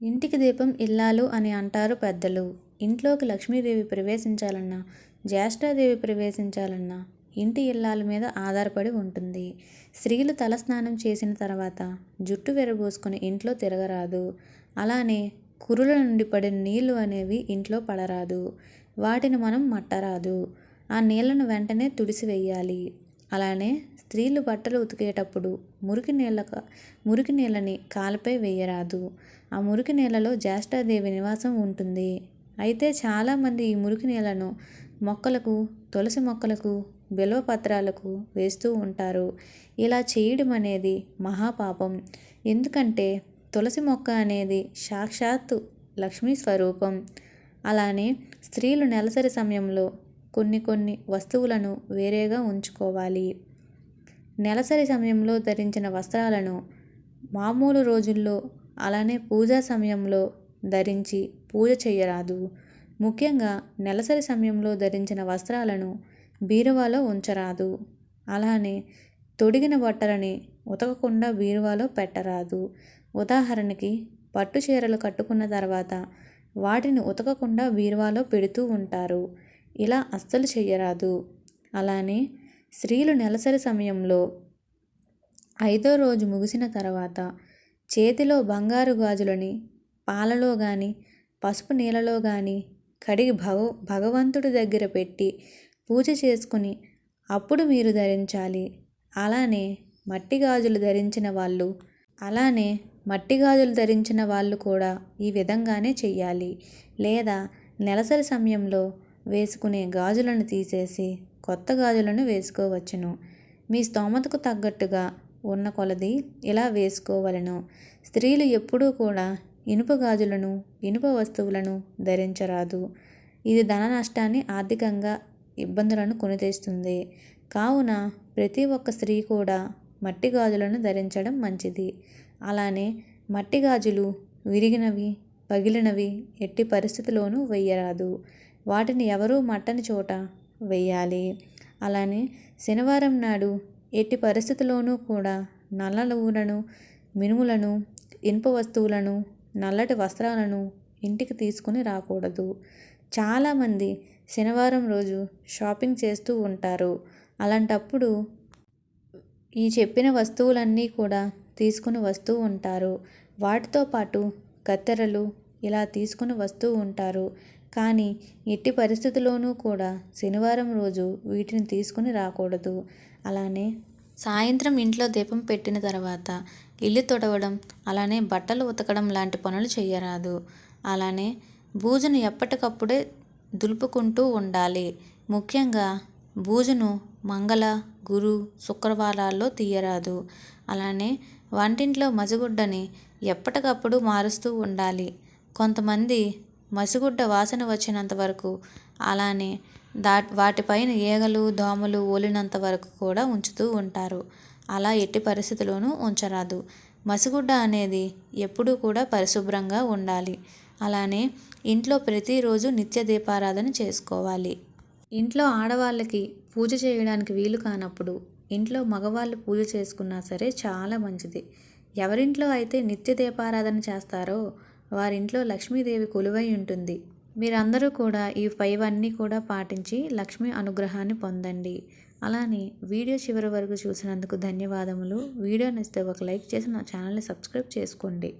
ఇంటికి దీపం ఇల్లాలు అని అంటారు పెద్దలు. ఇంట్లోకి లక్ష్మీదేవి ప్రవేశించాలన్నా జ్యేష్ఠాదేవి ప్రవేశించాలన్నా ఇంటి ఇల్లాల మీద ఆధారపడి ఉంటుంది. స్త్రీలు తలస్నానం చేసిన తర్వాత జుట్టు విరబోసుకుని ఇంట్లో తిరగరాదు. అలానే కురుల నుండి పడిన నీళ్ళు అనేవి ఇంట్లో పడరాదు. వాటిని మనం మట్టరాదు. ఆ నీళ్ళను వెంటనే తుడిసివేయాలి. అలానే స్త్రీలు బట్టలు ఉతికేటప్పుడు మురికి నీళ్ళ మురికి నీళ్ళని కాలపై వేయరాదు. ఆ మురికి నీళ్ళలో జ్యేష్ఠాదేవి నివాసం ఉంటుంది. అయితే చాలామంది ఈ మురికి నీళ్ళను మొక్కలకు తులసి మొక్కలకు బిల్వ పత్రాలకు వేస్తూ ఉంటారు. ఇలా చేయడం అనేది మహాపాపం. ఎందుకంటే తులసి మొక్క అనేది సాక్షాత్తు లక్ష్మీ స్వరూపం. అలానే స్త్రీలు నెలసరి సమయంలో కొన్ని కొన్ని వస్తువులను వేరేగా ఉంచుకోవాలి. నెలసరి సమయంలో ధరించిన వస్త్రాలను మామూలు రోజుల్లో అలానే పూజా సమయంలో ధరించి పూజ చేయరాదు. ముఖ్యంగా నెలసరి సమయంలో ధరించిన వస్త్రాలను బీరువాలో ఉంచరాదు. అలానే తొడిగిన బట్టలని ఉతకకుండా బీరువాలో పెట్టరాదు. ఉదాహరణకి పట్టు చీరలు కట్టుకున్న తర్వాత వాటిని ఉతకకుండా బీరువాలో పెడుతూ ఉంటారు. ఇలా అస్సలు చెయ్యరాదు. అలానే స్త్రీలు నెలసరి సమయంలో ఐదో రోజు ముగిసిన తర్వాత చేతిలో బంగారు గాజులని పాలలో కానీ పసుపు నీళ్ళలో కానీ కడిగి భగ భగవంతుడి దగ్గర పెట్టి పూజ చేసుకుని అప్పుడు మీరు ధరించాలి. అలానే మట్టి గాజులు ధరించిన వాళ్ళు అలానే మట్టి గాజులు ధరించిన వాళ్ళు కూడా ఈ విధంగానే చెయ్యాలి. లేదా నెలసరి సమయంలో వేసుకునే గాజులను తీసేసి కొత్త గాజులను వేసుకోవచ్చును. మీ స్తోమతకు తగ్గట్టుగా ఉన్న కొలది ఇలా వేసుకోవలను. స్త్రీలు ఎప్పుడూ కూడా ఇనుప గాజులను ఇనుప వస్తువులను ధరించరాదు. ఇది ధన నష్టాన్ని ఆర్థికంగా ఇబ్బందులను కొని తెస్తుంది కావున ప్రతి ఒక్క స్త్రీ కూడా మట్టి గాజులను ధరించడం మంచిది. అలానే మట్టి గాజులు విరిగినవి పగిలినవి ఎట్టి పరిస్థితిలోనూ వెయ్యరాదు వాటిని ఎవరూ మట్టని చోట వెయ్యాలి అలానే శనివారం నాడు ఎట్టి పరిస్థితుల్లోనూ కూడా నల్ల నువ్వులను మినుములను ఇనుప వస్తువులను నల్లటి వస్త్రాలను ఇంటికి తీసుకుని రాకూడదు. చాలామంది శనివారం రోజు షాపింగ్ చేస్తూ ఉంటారు. అలాంటప్పుడు ఈ చెప్పిన వస్తువులన్నీ కూడా తీసుకుని వస్తూ ఉంటారు. వాటితో పాటు కత్తెరలు ఇలా తీసుకుని వస్తూ ఉంటారు. కానీ ఎట్టి పరిస్థితుల్లోనూ కూడా శనివారం రోజు వీటిని తీసుకుని రాకూడదు. అలానే సాయంత్రం ఇంట్లో దీపం పెట్టిన తర్వాత ఇల్లు తుడవడం అలానే బట్టలు ఉతకడం లాంటి పనులు చేయరాదు. అలానే బూజును ఎప్పటికప్పుడే దులుపుకుంటూ ఉండాలి. ముఖ్యంగా బూజును మంగళ గురు శుక్రవారాల్లో తీయరాదు. అలానే వంటింట్లో మజగుడ్డని ఎప్పటికప్పుడు మారుస్తూ ఉండాలి. కొంతమంది మసిగుడ్డ వాసన వచ్చినంత వరకు అలానే దా వాటిపైన ఈగలు దోమలు ఓలినంత వరకు కూడా ఉంచుతూ ఉంటారు. అలా ఎట్టి పరిస్థితిలోనూ ఉంచరాదు. మసిగుడ్డ అనేది ఎప్పుడూ కూడా పరిశుభ్రంగా ఉండాలి. అలానే ఇంట్లో ప్రతిరోజు నిత్య దీపారాధన చేసుకోవాలి. ఇంట్లో ఆడవాళ్ళకి పూజ చేయడానికి వీలు కానప్పుడు ఇంట్లో మగవాళ్ళు పూజ చేసుకున్నా సరే చాలా మంచిది. ఎవరింట్లో అయితే నిత్య దీపారాధన చేస్తారో వారింట్లో లక్ష్మీదేవి కొలువై ఉంటుంది. మీరందరూ కూడా ఈ పైవన్నీ కూడా పాటించి లక్ష్మీ అనుగ్రహాన్ని పొందండి. అలానే వీడియో చివరి వరకు చూసినందుకు ధన్యవాదములు. వీడియో నచ్చితే ఒక లైక్ చేసి నా ఛానల్ని సబ్స్క్రైబ్ చేసుకోండి.